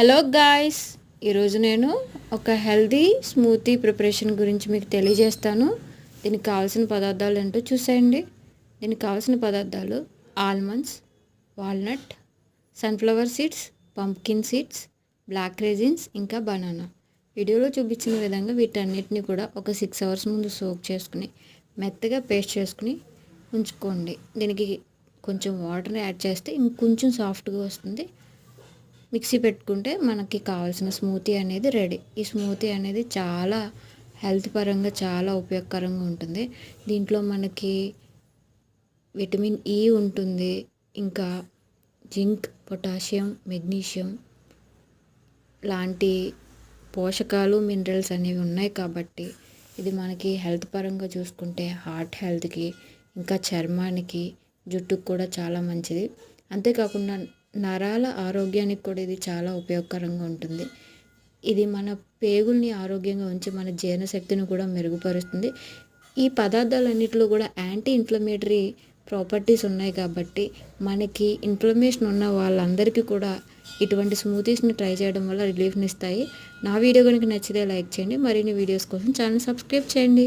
Hello guys ఈరోజు నేను ఒక హెల్దీ స్మూతీ ప్రిపరేషన్ గురించి మీకు తెలియజేస్తాను. దీనికి కావాల్సిన పదార్థాలు ఏంటో చూసేయండి. దీనికి కావాల్సిన పదార్థాలు almonds walnut sunflower seeds pumpkin seeds black raisins ఇంకా బనానా వీడియోలో చూపించిన విధంగా వీటన్నిటిని కూడా ఒక సిక్స్ అవర్స్ ముందు సోక్ చేసుకుని మెత్తగా పేస్ట్ చేసుకుని ఉంచుకోండి. దీనికి కొంచెం వాటర్ యాడ్ చేస్తే ఇంకొంచెం సాఫ్ట్గా వస్తుంది. మిక్సీ పెట్టుకుంటే మనకి కావాల్సిన స్మూతీ అనేది రెడీ. ఈ స్మూతీ అనేది చాలా హెల్త్ పరంగా చాలా ఉపయోగకరంగా ఉంటుంది. దీంట్లో మనకి విటమిన్ ఈ ఉంటుంది. ఇంకా జింక్ పొటాషియం మెగ్నీషియం లాంటి పోషకాలు మినరల్స్ అనేవి ఉన్నాయి కాబట్టి ఇది మనకి హెల్త్ పరంగా చూసుకుంటే హార్ట్ హెల్త్కి ఇంకా చర్మానికి జుట్టుకు కూడా చాలా మంచిది. అంతేకాకుండా నరాల ఆరోగ్యానికి కూడా ఇది చాలా ఉపయోగకరంగా ఉంటుంది. ఇది మన పేగుల్ని ఆరోగ్యంగా ఉంచి మన జీర్ణశక్తిని కూడా మెరుగుపరుస్తుంది. ఈ పదార్థాలన్నింటిలో కూడా యాంటీ ఇన్ఫ్లమేటరీ ప్రాపర్టీస్ ఉన్నాయి కాబట్టి మనకి ఇన్ఫ్లమేషన్ ఉన్న వాళ్ళందరికీ కూడా ఇటువంటి స్మూతీస్ని ట్రై చేయడం వల్ల రిలీఫ్ని ఇస్తాయి. నా వీడియో కనుక నచ్చితే లైక్ చేయండి. మరిన్ని వీడియోస్ కోసం ఛానల్ సబ్స్క్రైబ్ చేయండి.